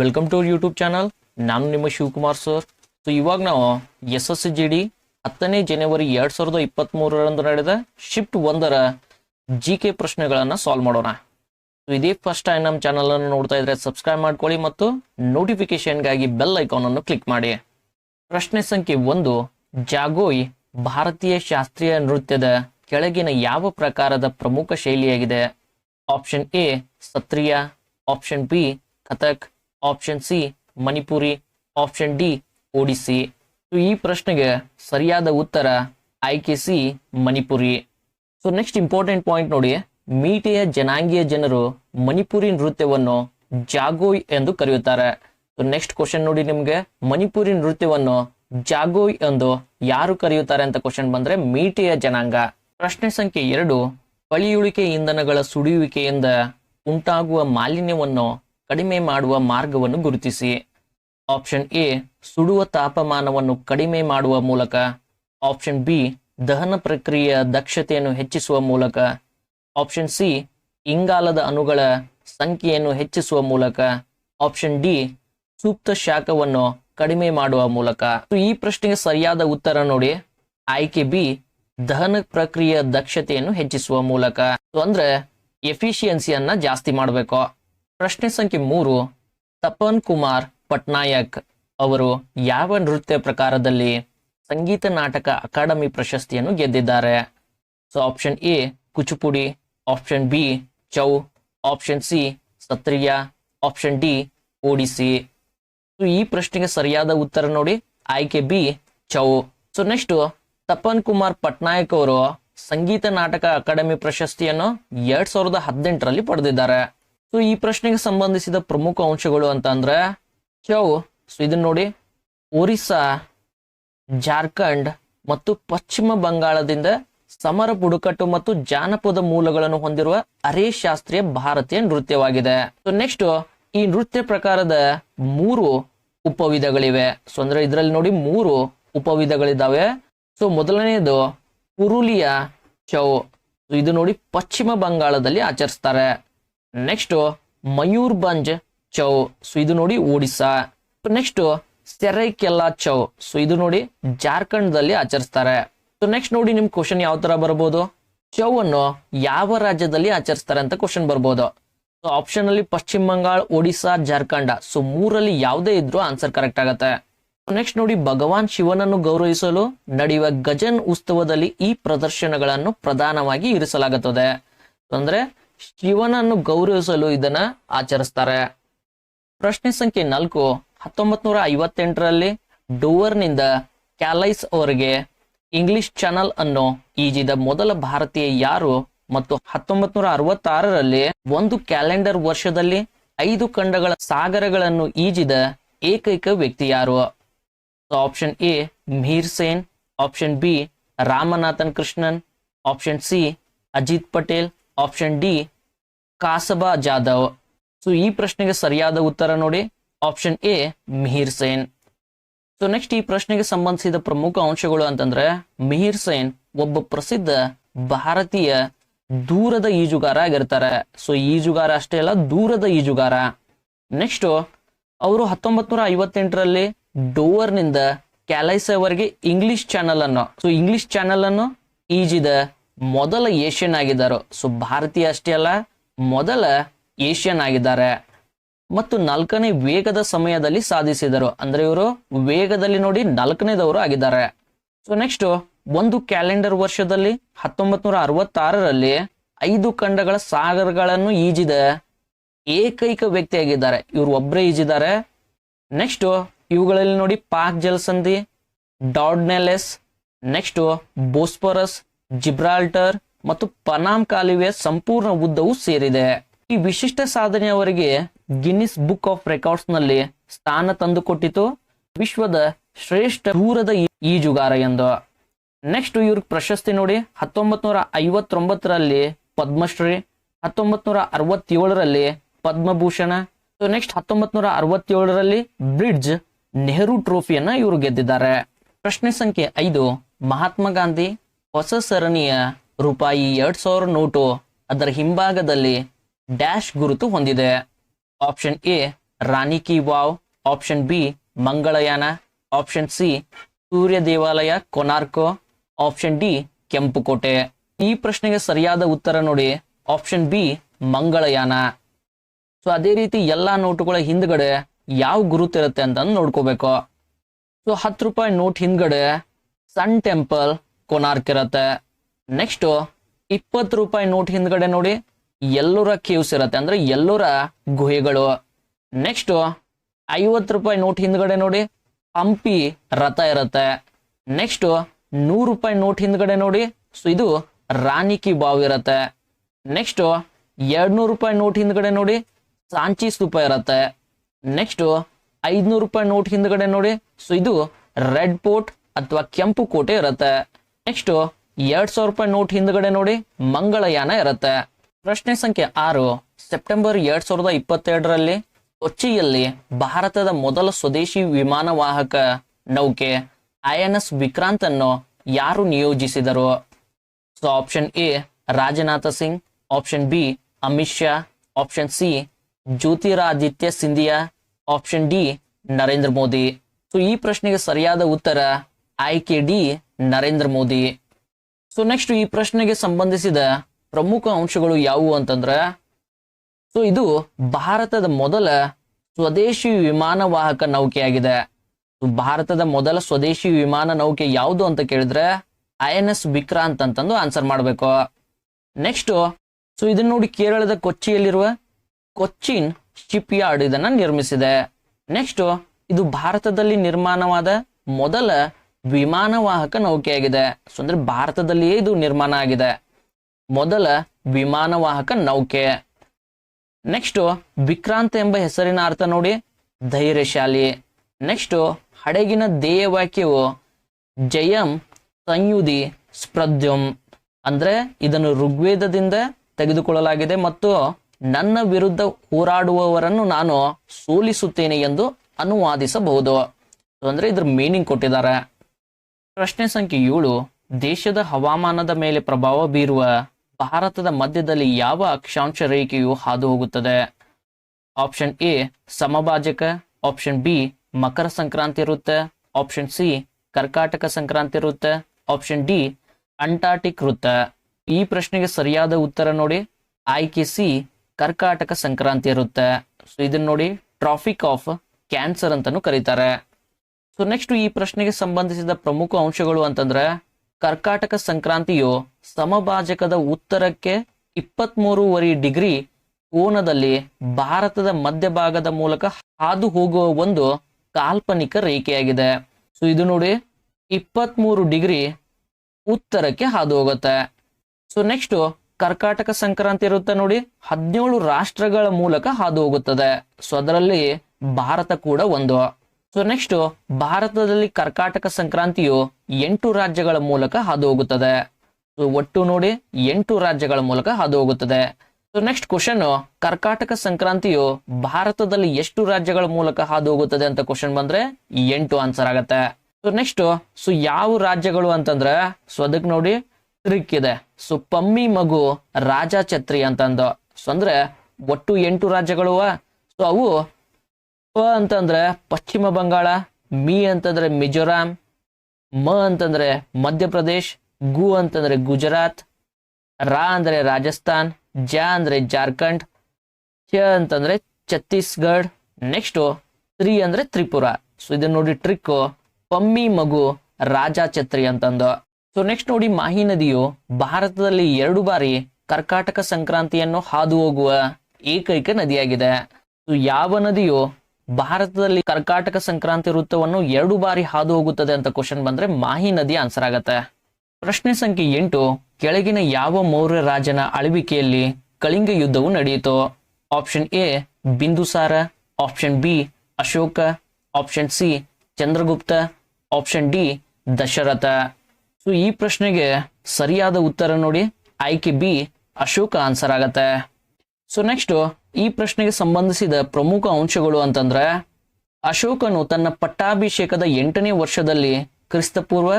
Welcome to YouTube channel ನಾನು ನಿಮ್ಮ Shivakumar sir so ಇವಾಗ ನಾವು ಎಸ್ ಎಸ್ ಜಿ ಡಿ ಹತ್ತನೇ ಜನವರಿ ಎರಡು ಸಾವಿರದ ಇಪ್ಪತ್ತ್ ಮೂರರಂದು ನಡೆದ ಶಿಫ್ಟ್ ಒಂದರ ಜಿ ಕೆ ಪ್ರಶ್ನೆಗಳನ್ನು ಸಾಲ್ವ್ ಮಾಡೋಣ. ಸೊ ಇದೇ ಫಸ್ಟ್ ಟೈಮ್ ನಮ್ಮ ಚಾನಲನ್ನು ನೋಡ್ತಾ ಇದ್ರೆ ಸಬ್ಸ್ಕ್ರೈಬ್ ಮಾಡ್ಕೊಳ್ಳಿ ಮತ್ತು ನೋಟಿಫಿಕೇಶನ್ಗಾಗಿ ಬೆಲ್ ಐಕಾನ್ ಅನ್ನು ಕ್ಲಿಕ್ ಮಾಡಿ. ಪ್ರಶ್ನೆ ಸಂಖ್ಯೆ ಒಂದು, ಜಾಗೋಯ್ ಭಾರತೀಯ ಶಾಸ್ತ್ರೀಯ ನೃತ್ಯದ ಕೆಳಗಿನ ಯಾವ ಪ್ರಕಾರದ ಪ್ರಮುಖ ಶೈಲಿಯಾಗಿದೆ? Option A Sattriya option B Kathak. Option C Manipuri option D Odissi so ಈ ಪ್ರಶ್ನೆಗೆ ಸರಿಯಾದ ಉತ್ತರ ಆಯ್ಕೆ C Manipuri so next important point ನೋಡಿ. ಮೀಟೆಯ ಜನಾಂಗೀಯ ಜನರು ಮಣಿಪುರಿ ನೃತ್ಯವನ್ನು ಜಾಗೋಯ್ ಎಂದು ಕರೆಯುತ್ತಾರೆ. ಸೊ ನೆಕ್ಸ್ಟ್ ಕ್ವಶನ್ ನೋಡಿ ನಿಮ್ಗೆ. ಮಣಿಪುರಿ ನೃತ್ಯವನ್ನು ಜಾಗೋಯ್ ಎಂದು ಯಾರು ಕರೆಯುತ್ತಾರೆ ಅಂತ ಕ್ವಶನ್ ಬಂದ್ರೆ ಮೀಟೆಯ ಜನಾಂಗ. ಪ್ರಶ್ನೆ ಸಂಖ್ಯೆ ಎರಡು ಪಳಿಯುಳಿಕೆ ಇಂಧನಗಳ ಸುಡಿಯುವಿಕೆಯಿಂದ ಉಂಟಾಗುವ ಮಾಲಿನ್ಯವನ್ನು ಕಡಿಮೆ ಮಾಡುವ ಮಾರ್ಗವನ್ನು ಗುರುತಿಸಿ. ಆಪ್ಷನ್ ಎ, ಸುಡುವ ತಾಪಮಾನವನ್ನು ಕಡಿಮೆ ಮಾಡುವ ಮೂಲಕ. ಆಪ್ಷನ್ ಬಿ, ದಹನ ಪ್ರಕ್ರಿಯೆಯ ದಕ್ಷತೆಯನ್ನು ಹೆಚ್ಚಿಸುವ ಮೂಲಕ. ಆಪ್ಷನ್ ಸಿ, ಇಂಗಾಲದ ಅಣುಗಳ ಸಂಖ್ಯೆಯನ್ನು ಹೆಚ್ಚಿಸುವ ಮೂಲಕ. ಆಪ್ಷನ್ ಡಿ, ಸೂಕ್ತ ಶಾಖವನ್ನು ಕಡಿಮೆ ಮಾಡುವ ಮೂಲಕ. ಈ ಪ್ರಶ್ನೆಗೆ ಸರಿಯಾದ ಉತ್ತರ ನೋಡಿ. ಆಯ್ಕೆ ಬಿ, ದಹನ ಪ್ರಕ್ರಿಯೆಯ ದಕ್ಷತೆಯನ್ನು ಹೆಚ್ಚಿಸುವ ಮೂಲಕ. ಅಂದ್ರೆ ಎಫಿಷಿಯನ್ಸಿಯನ್ನ ಜಾಸ್ತಿ ಮಾಡಬೇಕು. ಪ್ರಶ್ನೆ ಸಂಖ್ಯೆ ಮೂರು, ತಪನ್ ಕುಮಾರ್ ಪಟ್ನಾಯಕ್ ಅವರು ಯಾವ ನೃತ್ಯ ಪ್ರಕಾರದಲ್ಲಿ ಸಂಗೀತ ನಾಟಕ ಅಕಾಡೆಮಿ ಪ್ರಶಸ್ತಿಯನ್ನು ಗೆದ್ದಿದ್ದಾರೆ? So option A Kuchipudi option B Chhau option C Sattriya option D Odissi so ಈ ಪ್ರಶ್ನೆಗೆ ಸರಿಯಾದ ಉತ್ತರ ನೋಡಿ. ಆಯ್ಕೆ B Chhau so next Tapan Kumar Patnaik ಅವರು ಸಂಗೀತ ನಾಟಕ ಅಕಾಡೆಮಿ ಪ್ರಶಸ್ತಿಯನ್ನು ಎರಡ್ ಸಾವಿರದ ಹದಿನೆಂಟರಲ್ಲಿ ಪಡೆದಿದ್ದಾರೆ. ಸೊ, ಈ ಪ್ರಶ್ನೆಗೆ ಸಂಬಂಧಿಸಿದ ಪ್ರಮುಖ ಅಂಶಗಳು ಅಂತ ಅಂದ್ರೆ ಚೌ ಸೊ, ಇದನ್ನ ನೋಡಿ. ಒರಿಸ್ಸಾ, ಜಾರ್ಖಂಡ್ ಮತ್ತು ಪಶ್ಚಿಮ ಬಂಗಾಳದಿಂದ ಸಮರ ಬುಡಕಟ್ಟು ಮತ್ತು ಜಾನಪದ ಮೂಲಗಳನ್ನು ಹೊಂದಿರುವ ಅರೆ ಶಾಸ್ತ್ರೀಯ ಭಾರತೀಯ ನೃತ್ಯವಾಗಿದೆ. ಸೊ, ನೆಕ್ಸ್ಟ್, ಈ ನೃತ್ಯ ಪ್ರಕಾರದ ಮೂರು ಉಪವಿಧಗಳಿವೆ. ಸೊ, ಅಂದ್ರೆ ಇದರಲ್ಲಿ ನೋಡಿ ಮೂರು ಉಪವಿಧಗಳಿದ್ದಾವೆ ಸೊ, ಮೊದಲನೆಯದು ಪುರುಲಿಯಾ ಚೌ ಇದು ನೋಡಿ ಪಶ್ಚಿಮ ಬಂಗಾಳದಲ್ಲಿ ಆಚರಿಸ್ತಾರೆ. ನೆಕ್ಸ್ಟ್ ಮಯೂರ್ಭಂಜ್ ಚೌ ಸೊ ಇದು ನೋಡಿ ಒಡಿಸ್ಸಾ ನೆಕ್ಸ್ಟ್ ಸೆರೈಕೆಲ್ಲಾ ಚೌ ಸೊ ಇದು ನೋಡಿ ಜಾರ್ಖಂಡ್ದಲ್ಲಿ ಆಚರಿಸ್ತಾರೆ. ಸೊ ನೆಕ್ಸ್ಟ್ ನೋಡಿ ನಿಮ್ ಕ್ವಶನ್ ಯಾವ ತರ ಬರಬಹುದು ಚೌ ಅನ್ನು ಯಾವ ರಾಜ್ಯದಲ್ಲಿ ಆಚರಿಸ್ತಾರೆ ಅಂತ ಕ್ವಶನ್ ಬರ್ಬೋದು. ಸೊ ಆಪ್ಷನ್ ಅಲ್ಲಿ ಪಶ್ಚಿಮ ಬಂಗಾಳ ಒಡಿಸ್ಸಾ ಜಾರ್ಖಂಡ ಸೊ ಮೂರಲ್ಲಿ ಯಾವುದೇ ಇದ್ರೂ ಆನ್ಸರ್ ಕರೆಕ್ಟ್ ಆಗತ್ತೆ. ನೆಕ್ಸ್ಟ್ ನೋಡಿ ಭಗವಾನ್ ಶಿವನನ್ನು ಗೌರವಿಸಲು ನಡೆಯುವ ಗಜನ್ ಉತ್ಸವದಲ್ಲಿ ಈ ಪ್ರದರ್ಶನಗಳನ್ನು ಪ್ರಧಾನವಾಗಿ ಇರಿಸಲಾಗುತ್ತದೆ. ಅಂದ್ರೆ ಶಿವನನ್ನು ಗೌರವಿಸಲು ಇದನ್ನ ಆಚರಿಸ್ತಾರೆ. ಪ್ರಶ್ನೆ ಸಂಖ್ಯೆ ನಾಲ್ಕು ಹತ್ತೊಂಬತ್ ನೂರ ಐವತ್ತೆಂಟರಲ್ಲಿ ಡೋವರ್ನಿಂದ ಕ್ಯಾಲೈಸ್ ಅವರಿಗೆ ಇಂಗ್ಲಿಷ್ ಚಾನಲ್ ಅನ್ನು ಈಜಿದ ಮೊದಲ ಭಾರತೀಯ ಯಾರು ಮತ್ತು ಹತ್ತೊಂಬತ್ ನೂರ ಅರವತ್ತಾರರಲ್ಲಿ ಒಂದು ಕ್ಯಾಲೆಂಡರ್ ವರ್ಷದಲ್ಲಿ ಐದು ಖಂಡಗಳ ಸಾಗರಗಳನ್ನು ಈಜಿದ ಏಕೈಕ ವ್ಯಕ್ತಿ ಯಾರು? Option A Mir Sen option B Ramanathan Krishnan option C Ajit Patel option D Khashaba Jadhav so ಈ ಪ್ರಶ್ನೆಗೆ ಸರಿಯಾದ ಉತ್ತರ ನೋಡಿ. Option A Mihir Sen so next ಈ ಪ್ರಶ್ನೆಗೆ ಸಂಬಂಧಿಸಿದ ಪ್ರಮುಖ ಅಂಶಗಳು ಅಂತಂದ್ರೆ ಮಿಹಿರ್ ಸೇನ್ ಒಬ್ಬ ಪ್ರಸಿದ್ಧ ಭಾರತೀಯ ದೂರದ ಈಜುಗಾರ ಆಗಿರ್ತಾರೆ. ಸೊ ಈಜುಗಾರ ಅಷ್ಟೇ ಅಲ್ಲ, ದೂರದ ಈಜುಗಾರ. ನೆಕ್ಸ್ಟ್ ಅವರು ಹತ್ತೊಂಬತ್ ನೂರ ಐವತ್ತೆಂಟರಲ್ಲಿ ಡೋವರ್ನಿಂದ ಕ್ಯಾಲೈಸವರೆಗೆ ಇಂಗ್ಲಿಷ್ ಚಾನಲ್ ಅನ್ನು ಸೊ ಇಂಗ್ಲಿಷ್ ಚಾನಲ್ ಅನ್ನು ಈಜಿದ ಮೊದಲ ಏಷ್ಯನ್ ಆಗಿದ್ದಾರೆ. ಸೊ ಭಾರತೀಯ ಅಷ್ಟೇ ಅಲ್ಲ, ಮೊದಲ ಏಷ್ಯನ್ ಆಗಿದ್ದಾರೆ. ಮತ್ತು ನಾಲ್ಕನೇ ವೇಗದ ಸಮಯದಲ್ಲಿ ಸಾಧಿಸಿದರು. ಅಂದ್ರೆ ಇವರು ವೇಗದಲ್ಲಿ ನೋಡಿ ನಾಲ್ಕನೇದವರು ಆಗಿದ್ದಾರೆ. ಸೊ ನೆಕ್ಸ್ಟ್ ಒಂದು ಕ್ಯಾಲೆಂಡರ್ ವರ್ಷದಲ್ಲಿ ಹತ್ತೊಂಬತ್ ನೂರ ಅರವತ್ತಾರರಲ್ಲಿ ಐದು ಖಂಡಗಳ ಸಾಗರಗಳನ್ನು ಈಜಿದ ಏಕೈಕ ವ್ಯಕ್ತಿಯಾಗಿದ್ದಾರೆ ಇವರು ಒಬ್ಬರೇ ಈಜಿದ್ದಾರೆ. ನೆಕ್ಸ್ಟ್ ಇವುಗಳಲ್ಲಿ ನೋಡಿ ಪಾಕ್ ಜಲಸಂಧಿ ಡಾಡ್ನೆಲೆಸ್ ನೆಕ್ಸ್ಟ್ ಬೋಸ್ಪರಸ್ ಜಿಬ್ರಾಲ್ಟರ್ ಮತ್ತು ಪನಾಮ್ ಕಾಲುವೆಯ ಸಂಪೂರ್ಣ ಉದ್ದವು ಸೇರಿದೆ. ಈ ವಿಶಿಷ್ಟ ಸಾಧನೆಯವರಿಗೆ ಗಿನ್ನಿಸ್ ಬುಕ್ ಆಫ್ ರೆಕಾರ್ಡ್ಸ್ನಲ್ಲಿ ಸ್ಥಾನ ತಂದುಕೊಟ್ಟಿತು. ವಿಶ್ವದ ಶ್ರೇಷ್ಠ ದೂರದ ಈಜುಗಾರ ಎಂದು. ನೆಕ್ಸ್ಟ್ ಇವ್ರ ಪ್ರಶಸ್ತಿ ನೋಡಿ ಹತ್ತೊಂಬತ್ ನೂರ ಐವತ್ತೊಂಬತ್ತರಲ್ಲಿ ಪದ್ಮಶ್ರೀ ಹತ್ತೊಂಬತ್ ನೂರ ಅರವತ್ತೇಳರಲ್ಲಿ ಪದ್ಮಭೂಷಣ ನೆಕ್ಸ್ಟ್ ಹತ್ತೊಂಬತ್ ನೂರ ಅರವತ್ತೇಳರಲ್ಲಿ ಬ್ರಿಡ್ಜ್ ನೆಹರು ಟ್ರೋಫಿಯನ್ನ ಇವರು ಗೆದ್ದಿದ್ದಾರೆ. ಪ್ರಶ್ನೆ ಸಂಖ್ಯೆ ಐದು, ಮಹಾತ್ಮ ಗಾಂಧಿ ಹೊಸ ಸರಣಿಯ ರೂಪಾಯಿ ಎರಡ್ ಸಾವಿರ ನೋಟು ಅದರ ಹಿಂಭಾಗದಲ್ಲಿ ಡ್ಯಾಶ್ ಗುರುತು ಹೊಂದಿದೆ. Option A, Rani ki Vav. Option B, Mangalyaan. Option C, ಸೂರ್ಯ ದೇವಾಲಯ, ಕೊನಾರ್ಕೋ. Option D, ಕೆಂಪುಕೋಟೆ. ಈ ಪ್ರಶ್ನೆಗೆ ಸರಿಯಾದ ಉತ್ತರ ನೋಡಿ. Option B, Mangalyaan. ಸೊ, ಅದೇ ರೀತಿ ಎಲ್ಲಾ ನೋಟುಗಳ ಹಿಂದ್ಗಡೆ ಯಾವ ಗುರುತಿರುತ್ತೆ ಅಂತ ನೋಡ್ಕೋಬೇಕು. ಸೊ, ಹತ್ತು ರೂಪಾಯಿ ನೋಟ್ ಹಿಂದ್ಗಡೆ ಸನ್ ಟೆಂಪಲ್ ಕೊನಾರ್ಕ್ ಇರತ್ತೆ ನೆಕ್ಸ್ಟ್ ಇಪ್ಪತ್ತು ರೂಪಾಯಿ ನೋಟ್ ಹಿಂದ್ಗಡೆ ನೋಡಿ, ಎಲ್ಲೂರ ಕೇವ್ಸ್ ಇರತ್ತೆ. ಅಂದ್ರೆ ಎಲ್ಲೂರ ಗುಹೆಗಳು. ನೆಕ್ಸ್ಟ್ ಐವತ್ತು ರೂಪಾಯಿ ನೋಟ್ ಹಿಂದ್ಗಡೆ ನೋಡಿ, ಹಂಪಿ ರಥ ಇರತ್ತೆ. ನೆಕ್ಸ್ಟ್ ನೂರು ರೂಪಾಯಿ ನೋಟ್ ಹಿಂದ್ಗಡೆ ನೋಡಿ, ಸೊ ಇದು ರಾಣಿ ಕಿ ಬಾವ್ ಇರತ್ತೆ. ನೆಕ್ಸ್ಟ್ ಎರಡ್ನೂರು ರೂಪಾಯಿ ನೋಟ್ ಹಿಂದ್ಗಡೆ ನೋಡಿ, ಸಾಂಚಿ ಸ್ತೂಪ ಇರತ್ತೆ. ನೆಕ್ಸ್ಟ್ ಐದ್ನೂರು ರೂಪಾಯಿ ನೋಟ್ ಹಿಂದ್ಗಡೆ ನೋಡಿ, ಸೊ ಇದು ರೆಡ್ ಪೋರ್ಟ್ ಅಥವಾ ಕೆಂಪು ಕೋಟೆ ಇರತ್ತೆ. ನೆಕ್ಸ್ಟ್ ಎರಡ್ ಸಾವಿರ ರೂಪಾಯಿ ನೋಟ್ ಹಿಂದ್ಗಡೆ ನೋಡಿ ಮಂಗಳಯಾನ ಇರುತ್ತೆ. ಪ್ರಶ್ನೆ ಸಂಖ್ಯೆ ಆರು, ಸೆಪ್ಟೆಂಬರ್ ಎರಡ್ ಸಾವಿರದ ಇಪ್ಪತ್ತೆರಡರಲ್ಲಿ ಕೊಚ್ಚಿಯಲ್ಲಿ ಭಾರತದ ಮೊದಲ ಸ್ವದೇಶಿ ವಿಮಾನ ವಾಹಕ ನೌಕೆ ಐ ಎಸ್ ವಿಕ್ರಾಂತ್ ಅನ್ನು ಯಾರು ನಿಯೋಜಿಸಿದರು? So, option A, Rajnath Singh, option B, Amit Shah, option C, Jyotiraditya Scindia, option D, Narendra Modi. So, ಈ ಪ್ರಶ್ನೆಗೆ ಸರಿಯಾದ ಉತ್ತರ ಆಯ್ಕೆ D Narendra Modi. So next ಈ ಪ್ರಶ್ನೆಗೆ ಸಂಬಂಧಿಸಿದ ಪ್ರಮುಖ ಅಂಶಗಳು ಯಾವುವು ಅಂತಂದ್ರೆ ಸೊ ಇದು ಭಾರತದ ಮೊದಲ ಸ್ವದೇಶಿ ವಿಮಾನ ವಾಹಕ ನೌಕೆಯಾಗಿದೆ. ಭಾರತದ ಮೊದಲ ಸ್ವದೇಶಿ ವಿಮಾನ ನೌಕೆ ಯಾವುದು ಅಂತ ಕೇಳಿದ್ರೆ, ಐ ಎನ್ ಎಸ್ ವಿಕ್ರಾಂತ್ ಅಂತಂದು ಆನ್ಸರ್ ಮಾಡಬೇಕು. ನೆಕ್ಸ್ಟ್ ಸೊ ಇದನ್ನ ನೋಡಿ ಕೇರಳದ ಕೊಚ್ಚಿಯಲ್ಲಿರುವ ಕೊಚ್ಚಿನ್ ಶಿಪ್ ಯಾರ್ಡ್ ಇದನ್ನ ನಿರ್ಮಿಸಿದೆ. ನೆಕ್ಸ್ಟ್ ಇದು ಭಾರತದಲ್ಲಿ ನಿರ್ಮಾಣವಾದ ಮೊದಲ ವಿಮಾನ ವಾಹಕ ನೌಕೆಯಾಗಿದೆ. ಸೊ, ಅಂದ್ರೆ ಭಾರತದಲ್ಲಿಯೇ ಇದು ನಿರ್ಮಾಣ ಆಗಿದೆ. ಮೊದಲ ವಿಮಾನವಾಹಕ ನೌಕೆ. ನೆಕ್ಸ್ಟ್ ವಿಕ್ರಾಂತ್ ಎಂಬ ಹೆಸರಿನ ಅರ್ಥ ನೋಡಿ. ಧೈರ್ಯಶಾಲಿ. ನೆಕ್ಸ್ಟ್ ಹಡಗಿನ ಧ್ಯೇಯ ವಾಕ್ಯವು ಜಯಂ ಸಂಯುಧಿ ಸ್ಪ್ರದ್ಯಂ ಅಂದ್ರೆ ಇದನ್ನು ಋಗ್ವೇದದಿಂದ ತೆಗೆದುಕೊಳ್ಳಲಾಗಿದೆ ಮತ್ತು ನನ್ನ ವಿರುದ್ಧ ಹೋರಾಡುವವರನ್ನು ನಾನು ಸೋಲಿಸುತ್ತೇನೆ ಎಂದು ಅನುವಾದಿಸಬಹುದು. ಅಂದ್ರೆ ಇದ್ರ ಮೀನಿಂಗ್ ಕೊಟ್ಟಿದ್ದಾರೆ. ಪ್ರಶ್ನೆ ಸಂಖ್ಯೆ ಏಳು, ದೇಶದ ಹವಾಮಾನದ ಮೇಲೆ ಪ್ರಭಾವ ಬೀರುವ ಭಾರತದ ಮಧ್ಯದಲ್ಲಿ ಯಾವ ಅಕ್ಷಾಂಶ ರೇಖೆಯು ಹಾದು ಹೋಗುತ್ತದೆ ಆಪ್ಷನ್ ಎ, ಸಮಭಾಜಕ. ಆಪ್ಷನ್ ಬಿ, ಮಕರ ಸಂಕ್ರಾಂತಿ ವೃತ್ತ ಆಪ್ಷನ್ ಸಿ, ಕರ್ಕಾಟಕ ಸಂಕ್ರಾಂತಿ ವೃತ್ತ ಆಪ್ಷನ್ ಡಿ, ಅಂಟಾರ್ಟಿಕ್ ವೃತ್ತ ಈ ಪ್ರಶ್ನೆಗೆ ಸರಿಯಾದ ಉತ್ತರ ನೋಡಿ. ಆಯ್ಕೆ ಸಿ, ಕರ್ಕಾಟಕ ಸಂಕ್ರಾಂತಿ ವೃತ್ತ ಸೊ ಇದನ್ನ ನೋಡಿ ಟ್ರಾಫಿಕ್ ಆಫ್ ಕ್ಯಾನ್ಸರ್ ಅಂತಾನು ಕರೀತಾರೆ. ಸೊ ನೆಕ್ಸ್ಟ್ ಈ ಪ್ರಶ್ನೆಗೆ ಸಂಬಂಧಿಸಿದ ಪ್ರಮುಖ ಅಂಶಗಳು ಅಂತಂದ್ರೆ, ಕರ್ಕಾಟಕ ಸಂಕ್ರಾಂತಿಯು ಸಮಭಾಜಕದ ಉತ್ತರಕ್ಕೆ ಇಪ್ಪತ್ಮೂರುವರೆ ಡಿಗ್ರಿ ಕೋನದಲ್ಲಿ ಭಾರತದ ಮಧ್ಯಭಾಗದ ಮೂಲಕ ಹಾದು ಹೋಗುವ ಒಂದು ಕಾಲ್ಪನಿಕ ರೇಖೆಯಾಗಿದೆ. ಸೊ ಇದು ನೋಡಿ, ಇಪ್ಪತ್ಮೂರು ಡಿಗ್ರಿ ಉತ್ತರಕ್ಕೆ ಹಾದು ಹೋಗುತ್ತೆ ಸೊ ನೆಕ್ಸ್ಟ್ ಕರ್ಕಾಟಕ ಸಂಕ್ರಾಂತಿ ಇರುತ್ತೆ ನೋಡಿ, ಹದಿನೇಳು ರಾಷ್ಟ್ರಗಳ ಮೂಲಕ ಹಾದು ಹೋಗುತ್ತದೆ ಸೊ ಅದರಲ್ಲಿ ಭಾರತ ಕೂಡ ಒಂದು. ಸೊ ನೆಕ್ಸ್ಟ್ ಭಾರತದಲ್ಲಿ ಕರ್ಕಾಟಕ ಸಂಕ್ರಾಂತಿಯು ಎಂಟು ರಾಜ್ಯಗಳ ಮೂಲಕ ಹಾದು ಹೋಗುತ್ತದೆ ಸೊ ಒಟ್ಟು ನೋಡಿ, ಎಂಟು ರಾಜ್ಯಗಳ ಮೂಲಕ ಹಾದು ಹೋಗುತ್ತದೆ ಸೊ ನೆಕ್ಸ್ಟ್ ಕ್ವಶನ್ ಕರ್ಕಾಟಕ ಸಂಕ್ರಾಂತಿಯು ಭಾರತದಲ್ಲಿ ಎಷ್ಟು ರಾಜ್ಯಗಳ ಮೂಲಕ ಹಾದು ಹೋಗುತ್ತದೆ ಅಂತ ಕ್ವಶನ್ ಬಂದ್ರೆ ಎಂಟು ಆನ್ಸರ್ ಆಗತ್ತೆ. ಸೊ ನೆಕ್ಸ್ಟ್ ಸೊ ಯಾವ ರಾಜ್ಯಗಳು ಅಂತಂದ್ರೆ ಸೊ ಅದಕ್ಕೆ ನೋಡಿ ಟ್ರಿಕ್ ಇದೆ ಸೊ ಪಮ್ಮಿ ಮಗು ರಾಜ ಛತ್ರಿ ಅಂತಂದು. ಸೊ ಅಂದ್ರೆ ಒಟ್ಟು ಎಂಟು ರಾಜ್ಯಗಳು ಸೊ ಅವು ಪ ಅಂತಂದ್ರೆ ಪಶ್ಚಿಮ ಬಂಗಾಳ, ಮಿ ಅಂತಂದ್ರೆ ಮಿಜೋರಾಂ, ಮ ಅಂತಂದ್ರೆ ಮಧ್ಯಪ್ರದೇಶ್, ಗು ಅಂತಂದ್ರೆ ಗುಜರಾತ್, ರಾ ಅಂದ್ರೆ ರಾಜಸ್ಥಾನ್, ಜ ಅಂದ್ರೆ ಜಾರ್ಖಂಡ್ ಚ ಅಂತಂದ್ರೆ ಛತ್ತೀಸ್ಗಢ್, ನೆಕ್ಸ್ಟ್ ತ್ರಿ ಅಂದ್ರೆ ತ್ರಿಪುರ. ಸೊ ಇದನ್ನ ನೋಡಿ ಟ್ರಿಕ್ ಪಮ್ಮಿ ಮಗು, ರಾಜಾ ಛತ್ರಿ ಅಂತಂದು. ಸೊ ನೆಕ್ಸ್ಟ್ ನೋಡಿ ಮಾಹಿ ನದಿಯು, ಭಾರತದಲ್ಲಿ ಎರಡು ಬಾರಿ ಕರ್ಕಾಟಕ ಸಂಕ್ರಾಂತಿಯನ್ನು ಹಾದು ಹೋಗುವ ಏಕೈಕ ನದಿಯಾಗಿದೆ. ಸೊ ಯಾವ ನದಿಯು ಭಾರತದಲ್ಲಿ ಕರ್ಕಾಟಕ ಸಂಕ್ರಾಂತಿ ವೃತ್ತವನ್ನು ಎರಡು ಬಾರಿ ಹಾದು ಹೋಗುತ್ತದೆ ಅಂತ ಕ್ವಶನ್ ಬಂದ್ರೆ ಮಾಹಿ ನದಿ ಆನ್ಸರ್ ಆಗತ್ತೆ. ಪ್ರಶ್ನೆ ಸಂಖ್ಯೆ ಎಂಟು, ಕೆಳಗಿನ ಯಾವ ಮೌರ್ಯ ರಾಜನ ಆಳ್ವಿಕೆಯಲ್ಲಿ ಕಳಿಂಗ ಯುದ್ಧವು ನಡೆಯಿತು? Option A Bindusara option B Ashoka option C Chandragupta option D Dasharatha. So ಈ ಪ್ರಶ್ನೆಗೆ ಸರಿಯಾದ ಉತ್ತರ ನೋಡಿ, ಆಯ್ಕೆ ಬಿ ಅಶೋಕ ಆನ್ಸರ್ ಆಗತ್ತೆ. ಸೊ ನೆಕ್ಸ್ಟ್ ಈ ಪ್ರಶ್ನೆಗೆ ಸಂಬಂಧಿಸಿದ ಪ್ರಮುಖ ಅಂಶಗಳು ಅಂತಂದ್ರೆ, ಅಶೋಕನು ತನ್ನ ಪಟ್ಟಾಭಿಷೇಕದ ಎಂಟನೇ ವರ್ಷದಲ್ಲಿ ಕ್ರಿಸ್ತಪೂರ್ವ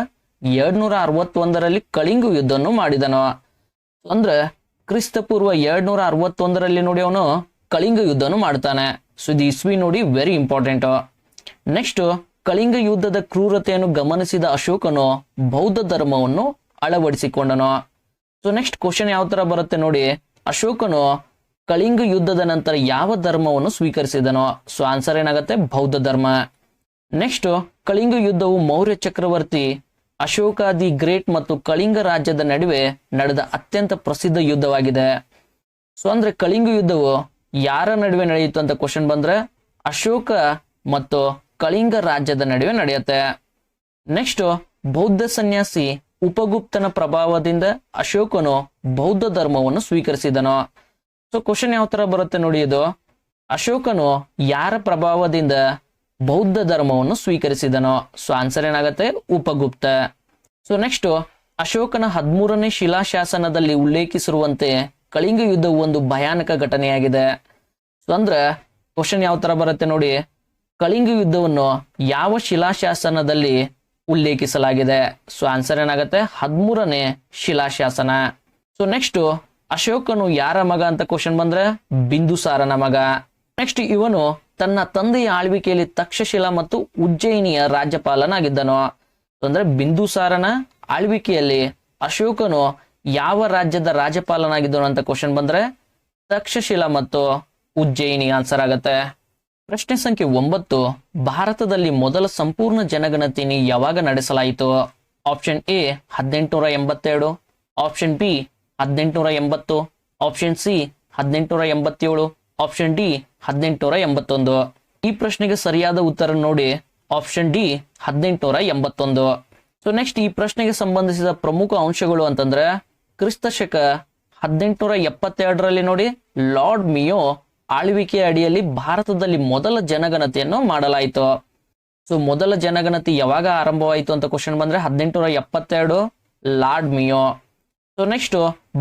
ಎರಡ್ನೂರ ಅರವತ್ತೊಂದರಲ್ಲಿ ಕಳಿಂಗ ಯುದ್ಧವನ್ನು ಮಾಡಿದನು. ಅಂದ್ರೆ, ಕ್ರಿಸ್ತಪೂರ್ವ ಎರಡ್ನೂರ ಅರವತ್ತೊಂದರಲ್ಲಿ ನೋಡಿ ಅವನು ಕಳಿಂಗ ಯುದ್ಧವನ್ನು ಮಾಡ್ತಾನೆ. ಸೊ ಇದು ಇಸ್ವಿ ನೋಡಿ ವೆರಿ ಇಂಪಾರ್ಟೆಂಟ್ ನೆಕ್ಸ್ಟ್ ಕಳಿಂಗ ಯುದ್ಧದ ಕ್ರೂರತೆಯನ್ನು ಗಮನಿಸಿದ ಅಶೋಕನು ಬೌದ್ಧ ಧರ್ಮವನ್ನು ಅಳವಡಿಸಿಕೊಂಡನು. ಸೊ ನೆಕ್ಸ್ಟ್ ಕ್ವಶನ್ ಯಾವ ತರ ಬರುತ್ತೆ ನೋಡಿ, ಅಶೋಕನು ಕಳಿಂಗ ಯುದ್ಧದ ನಂತರ ಯಾವ ಧರ್ಮವನ್ನು ಸ್ವೀಕರಿಸಿದನೋ ಸೊ ಆನ್ಸರ್ ಏನಾಗುತ್ತೆ? ಬೌದ್ಧ ಧರ್ಮ. ನೆಕ್ಸ್ಟ್ ಕಳಿಂಗ ಯುದ್ಧವು ಮೌರ್ಯ ಚಕ್ರವರ್ತಿ ಅಶೋಕ ದಿ ಗ್ರೇಟ್ ಮತ್ತು ಕಳಿಂಗ ರಾಜ್ಯದ ನಡುವೆ ನಡೆದ ಅತ್ಯಂತ ಪ್ರಸಿದ್ಧ ಯುದ್ಧವಾಗಿದೆ. ಸೊ ಅಂದ್ರೆ ಕಳಿಂಗ ಯುದ್ಧವು ಯಾರ ನಡುವೆ ನಡೆಯಿತು ಅಂತ ಕ್ವಶನ್ ಬಂದ್ರೆ ಅಶೋಕ ಮತ್ತು ಕಳಿಂಗ ರಾಜ್ಯದ ನಡುವೆ ನಡೆಯುತ್ತೆ. ನೆಕ್ಸ್ಟ್ ಬೌದ್ಧ ಸನ್ಯಾಸಿ ಉಪಗುಪ್ತನ ಪ್ರಭಾವದಿಂದ ಅಶೋಕನು ಬೌದ್ಧ ಧರ್ಮವನ್ನು ಸ್ವೀಕರಿಸಿದನು. ಸೊ ಕ್ವಶನ್ ಯಾವ ತರ ಬರುತ್ತೆ ನೋಡಿ ಇದು. ಅಶೋಕನು ಯಾರ ಪ್ರಭಾವದಿಂದ ಬೌದ್ಧ ಧರ್ಮವನ್ನು ಸ್ವೀಕರಿಸಿದನೋ? ಸೊ ಆನ್ಸರ್ ಏನಾಗುತ್ತೆ? ಉಪಗುಪ್ತ. ಸೊ ನೆಕ್ಸ್ಟ್ ಅಶೋಕನ ಹದಿಮೂರನೇ ಶಿಲಾಶಾಸನದಲ್ಲಿ ಉಲ್ಲೇಖಿಸಿರುವಂತೆ ಕಳಿಂಗ ಯುದ್ಧವು ಒಂದು ಭಯಾನಕ ಘಟನೆಯಾಗಿದೆ. ಸೊ ಅಂದ್ರೆ ಕ್ವಶನ್ ಯಾವ ತರ ಬರುತ್ತೆ ನೋಡಿ. ಕಳಿಂಗ ಯುದ್ಧವನ್ನು ಯಾವ ಶಿಲಾಶಾಸನದಲ್ಲಿ ಉಲ್ಲೇಖಿಸಲಾಗಿದೆ? ಸೊ ಆನ್ಸರ್ ಏನಾಗುತ್ತೆ? ಹದಿಮೂರನೇ ಶಿಲಾಶಾಸನ. ಸೊ ನೆಕ್ಸ್ಟ್ ಅಶೋಕನು ಯಾರ ಮಗ ಅಂತ ಕ್ವಶನ್ ಬಂದ್ರೆ ಬಿಂದುಸಾರನ ಮಗ. ನೆಕ್ಸ್ಟ್ ಇವನು ತನ್ನ ತಂದೆಯ ಆಳ್ವಿಕೆಯಲ್ಲಿ ತಕ್ಷಶಿಲಾ ಮತ್ತು ಉಜ್ಜಯಿನಿಯ ರಾಜ್ಯಪಾಲನಾಗಿದ್ದನು. ಅಂದ್ರೆ ಬಿಂದುಸಾರನ ಆಳ್ವಿಕೆಯಲ್ಲಿ ಅಶೋಕನು ಯಾವ ರಾಜ್ಯದ ರಾಜ್ಯಪಾಲನಾಗಿದ್ದನು ಅಂತ ಕ್ವಶನ್ ಬಂದ್ರೆ ತಕ್ಷಶಿಲಾ ಮತ್ತು ಉಜ್ಜಯಿನಿ ಆನ್ಸರ್ ಆಗತ್ತೆ. ಪ್ರಶ್ನೆ ಸಂಖ್ಯೆ ಒಂಬತ್ತು, ಭಾರತದಲ್ಲಿ ಮೊದಲ ಸಂಪೂರ್ಣ ಜನಗಣತಿನಿ ಯಾವಾಗ ನಡೆಸಲಾಯಿತು? ಆಪ್ಷನ್ ಎ ಹದಿನೆಂಟುನೂರ ಎಂಬತ್ತೆರಡು. ಆಪ್ಷನ್ ಬಿ ಹದಿನೆಂಟುನೂರ ಎಂಬತ್ತು ಆಪ್ಷನ್ ಸಿ ಹದಿನೆಂಟುನೂರ ಎಂಬತ್ತೇಳು ಆಪ್ಷನ್ ಡಿ ಹದಿನೆಂಟುನೂರ ಎಂಬತ್ತೊಂದು. ಈ ಪ್ರಶ್ನೆಗೆ ಸರಿಯಾದ ಉತ್ತರ ನೋಡಿ ಆಪ್ಷನ್ ಡಿ ಹದಿನೆಂಟುನೂರ ಎಂಬತ್ತೊಂದು. ಸೊ ನೆಕ್ಸ್ಟ್ ಈ ಪ್ರಶ್ನೆಗೆ ಸಂಬಂಧಿಸಿದ ಪ್ರಮುಖ ಅಂಶಗಳು ಅಂತಂದ್ರೆ ಕ್ರಿಸ್ತ ಶಕ ಹದಿನೆಂಟುನೂರ ಎಪ್ಪತ್ತೆರಡರಲ್ಲಿ ನೋಡಿ, ಲಾರ್ಡ್ ಮಿಯೋ ಆಳ್ವಿಕೆಯ ಅಡಿಯಲ್ಲಿ ಭಾರತದಲ್ಲಿ ಮೊದಲ ಜನಗಣತಿಯನ್ನು ಮಾಡಲಾಯಿತು. ಸೊ ಮೊದಲ ಜನಗಣತಿ ಯಾವಾಗ ಆರಂಭವಾಯಿತು ಅಂತ ಕ್ವಶನ್ ಬಂದ್ರೆ, ಹದಿನೆಂಟುನೂರ ಎಪ್ಪತ್ತೆರಡು, ಲಾರ್ಡ್ ಮಿಯೋ. ಸೊ ನೆಕ್ಸ್ಟ್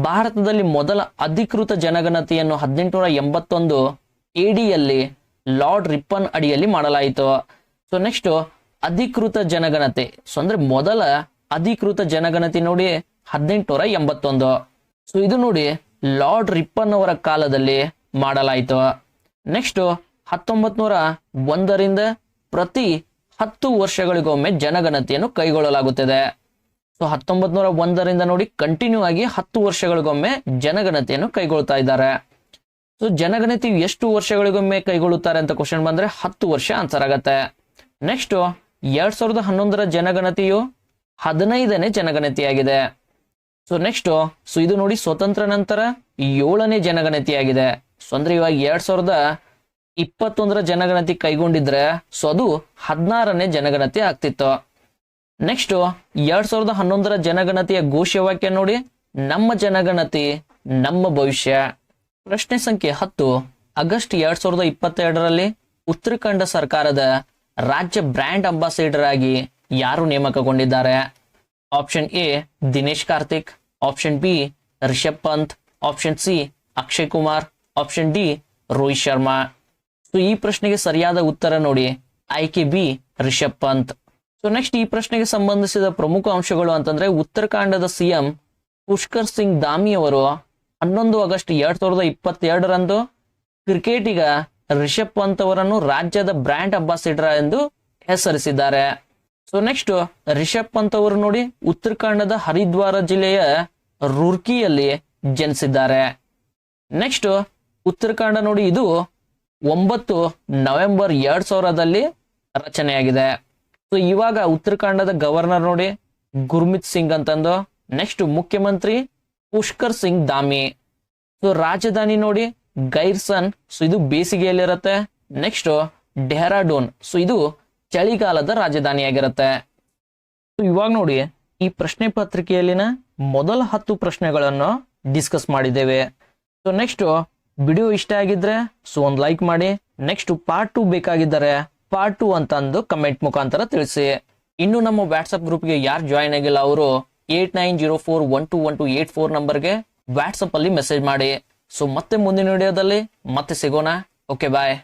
ಭಾರತದಲ್ಲಿ ಮೊದಲ ಅಧಿಕೃತ ಜನಗಣತಿಯನ್ನು ಹದಿನೆಂಟುನೂರ ಎಂಬತ್ತೊಂದು ಎಡಿಯಲ್ಲಿ ಲಾರ್ಡ್ ರಿಪ್ಪನ್ ಅಡಿಯಲ್ಲಿ ಮಾಡಲಾಯಿತು. ಸೊ ನೆಕ್ಸ್ಟ್ ಅಧಿಕೃತ ಜನಗಣತಿ. ಸೊ ಅಂದ್ರೆ ಮೊದಲ ಅಧಿಕೃತ ಜನಗಣತಿ ನೋಡಿ ಹದಿನೆಂಟುನೂರ ಎಂಬತ್ತೊಂದು. ಸೊ ಇದು ನೋಡಿ ಲಾರ್ಡ್ ರಿಪ್ಪನ್ ಅವರ ಕಾಲದಲ್ಲಿ ಮಾಡಲಾಯಿತು. ನೆಕ್ಸ್ಟ್ ಹತ್ತೊಂಬತ್ ನೂರ ಒಂದರಿಂದ ಪ್ರತಿ ಹತ್ತು ವರ್ಷಗಳಿಗೊಮ್ಮೆ ಜನಗಣತಿಯನ್ನು ಕೈಗೊಳ್ಳಲಾಗುತ್ತದೆ. ಸೊ ಹತ್ತೊಂಬತ್ ನೂರ ಒಂದರಿಂದ ನೋಡಿ ಕಂಟಿನ್ಯೂ ಆಗಿ ಹತ್ತು ವರ್ಷಗಳಿಗೊಮ್ಮೆ ಜನಗಣತಿಯನ್ನು ಕೈಗೊಳ್ತಾ ಇದ್ದಾರೆ. ಸೊ ಜನಗಣತಿ ಎಷ್ಟು ವರ್ಷಗಳಿಗೊಮ್ಮೆ ಕೈಗೊಳ್ಳುತ್ತಾರೆ ಅಂತ ಕ್ವಶನ್ ಬಂದ್ರೆ ಹತ್ತು ವರ್ಷ ಆನ್ಸರ್ ಆಗತ್ತೆ. ನೆಕ್ಸ್ಟ್ ಎರಡ್ ಸಾವಿರದ ಹನ್ನೊಂದರ ಜನಗಣತಿಯು ಹದಿನೈದನೇ ಜನಗಣತಿಯಾಗಿದೆ. ಸೊ ನೆಕ್ಸ್ಟ್ ಸೊ ಇದು ನೋಡಿ ಸ್ವತಂತ್ರ ನಂತರ ಏಳನೇ ಜನಗಣತಿಯಾಗಿದೆ. ಸೊ ಅಂದ್ರೆ ಇವಾಗ ಎರಡ್ ಸಾವಿರದ ಇಪ್ಪತ್ತೊಂದರ ಜನಗಣತಿ ಕೈಗೊಂಡಿದ್ರೆ ಸೊ ಅದು ಹದಿನಾರನೇ ಜನಗಣತಿ ಆಗ್ತಿತ್ತು. ನೆಕ್ಸ್ಟ್ ಎರಡ್ ಸಾವಿರದ ಹನ್ನೊಂದರ ಜನಗಣತಿಯ ಘೋಷವಾಕ್ಯ ನೋಡಿ. ನಮ್ಮ ಜನಗಣತಿ, ನಮ್ಮ ಭವಿಷ್ಯ. ಪ್ರಶ್ನೆ ಸಂಖ್ಯೆ ಹತ್ತು. ಆಗಸ್ಟ್ ಎರಡ್ ಸಾವಿರದ ಇಪ್ಪತ್ತೆರಡರಲ್ಲಿ ಉತ್ತರಾಖಂಡ ಸರ್ಕಾರದ ರಾಜ್ಯ ಬ್ರ್ಯಾಂಡ್ ಅಂಬಾಸಿಡರ್ ಆಗಿ ಯಾರು ನೇಮಕಗೊಂಡಿದ್ದಾರೆ? Option A Dinesh Karthik. Option B Rishabh Pant. Option C Akshay Kumar. Option D Rohit Sharma. So ಈ ಪ್ರಶ್ನೆಗೆ ಸರಿಯಾದ ಉತ್ತರ ನೋಡಿ. ಆಯ್ಕೆ B Rishabh Pant. So next ಈ ಪ್ರಶ್ನೆಗೆ ಸಂಬಂಧಿಸಿದ ಪ್ರಮುಖ ಅಂಶಗಳು ಅಂತಂದ್ರೆ ಉತ್ತರಾಖಂಡದ ಸಿಎಂ ಪುಷ್ಕರ್ ಸಿಂಗ್ ದಾಮಿ ಅವರು ಹನ್ನೊಂದು ಆಗಸ್ಟ್ ಎರಡ್ ಸಾವಿರದ ಇಪ್ಪತ್ತೆರಡರಂದು ಕ್ರಿಕೆಟಿಗ ರಿಷಬ್ ಪಂತ್ ಅವರನ್ನು ರಾಜ್ಯದ ಬ್ರ್ಯಾಂಡ್ ಅಂಬಾಸಿಡರ್ ಎಂದು ಹೆಸರಿಸಿದ್ದಾರೆ. ಸೊ ನೆಕ್ಸ್ಟ್ ರಿಷಬ್ ಪಂತ್ ಅವರು ನೋಡಿ ಉತ್ತರಾಖಂಡದ ಹರಿದ್ವಾರ ಜಿಲ್ಲೆಯ ರುರ್ಕಿಯಲ್ಲಿ ಜನಿಸಿದ್ದಾರೆ. ನೆಕ್ಸ್ಟ್ ಉತ್ತರಾಖಂಡ ನೋಡಿ, ಇದು ಒಂಬತ್ತು ನವೆಂಬರ್ ಎರಡ್ ಸಾವಿರದಲ್ಲಿ ರಚನೆಯಾಗಿದೆ. ಸೊ ಇವಾಗ ಉತ್ತರಾಖಂಡದ ಗವರ್ನರ್ ನೋಡಿ ಗುರ್ಮಿತ್ ಸಿಂಗ್ ಅಂತಂದು ನೆಕ್ಸ್ಟ್ ಮುಖ್ಯಮಂತ್ರಿ ಪುಷ್ಕರ್ ಸಿಂಗ್ ದಾಮಿ. ಸೊ ರಾಜಧಾನಿ ನೋಡಿ ಗೈರ್ಸನ್ ಸೊ ಇದು ಬೇಸಿಗೆಯಲ್ಲಿರುತ್ತೆ. ನೆಕ್ಸ್ಟ್ ಡೆಹ್ರಾಡೂನ್ ಸೊ ಇದು ಚಳಿಗಾಲದ ರಾಜಧಾನಿಯಾಗಿರುತ್ತೆ. ಸೊ ಇವಾಗ ನೋಡಿ ಈ ಪ್ರಶ್ನೆ ಪತ್ರಿಕೆಯಲ್ಲಿನ ಮೊದಲ ಹತ್ತು ಪ್ರಶ್ನೆಗಳನ್ನು ಡಿಸ್ಕಸ್ ಮಾಡಿದ್ದೇವೆ. ಸೊ ನೆಕ್ಸ್ಟ್ ವಿಡಿಯೋ ಇಷ್ಟ ಆಗಿದ್ರೆ ಸೊ ಒಂದು ಲೈಕ್ ಮಾಡಿ. ನೆಕ್ಸ್ಟ್ ಪಾರ್ಟ್ ಟು ಬೇಕಾಗಿದ್ದರೆ ಪಾರ್ಟ್ ಟು ಅಂತಂದು ಕಮೆಂಟ್ ಮುಖಾಂತರ ತಿಳಿಸಿ. ಇನ್ನು ನಮ್ಮ ವಾಟ್ಸ್ಆಪ್ ಗ್ರೂಪ್ಗೆ ಯಾರು ಜಾಯ್ನ್ ಆಗಿಲ್ಲ ಅವರು eight nine zero four one two one two eight four ನಂಬರ್ಗೆ ವಾಟ್ಸಪ್ ಅಲ್ಲಿ ಮೆಸೇಜ್ ಮಾಡಿ. ಸೊ ಮತ್ತೆ ಮುಂದಿನ ವಿಡಿಯೋದಲ್ಲಿ ಮತ್ತೆ ಸಿಗೋಣ. Okay bye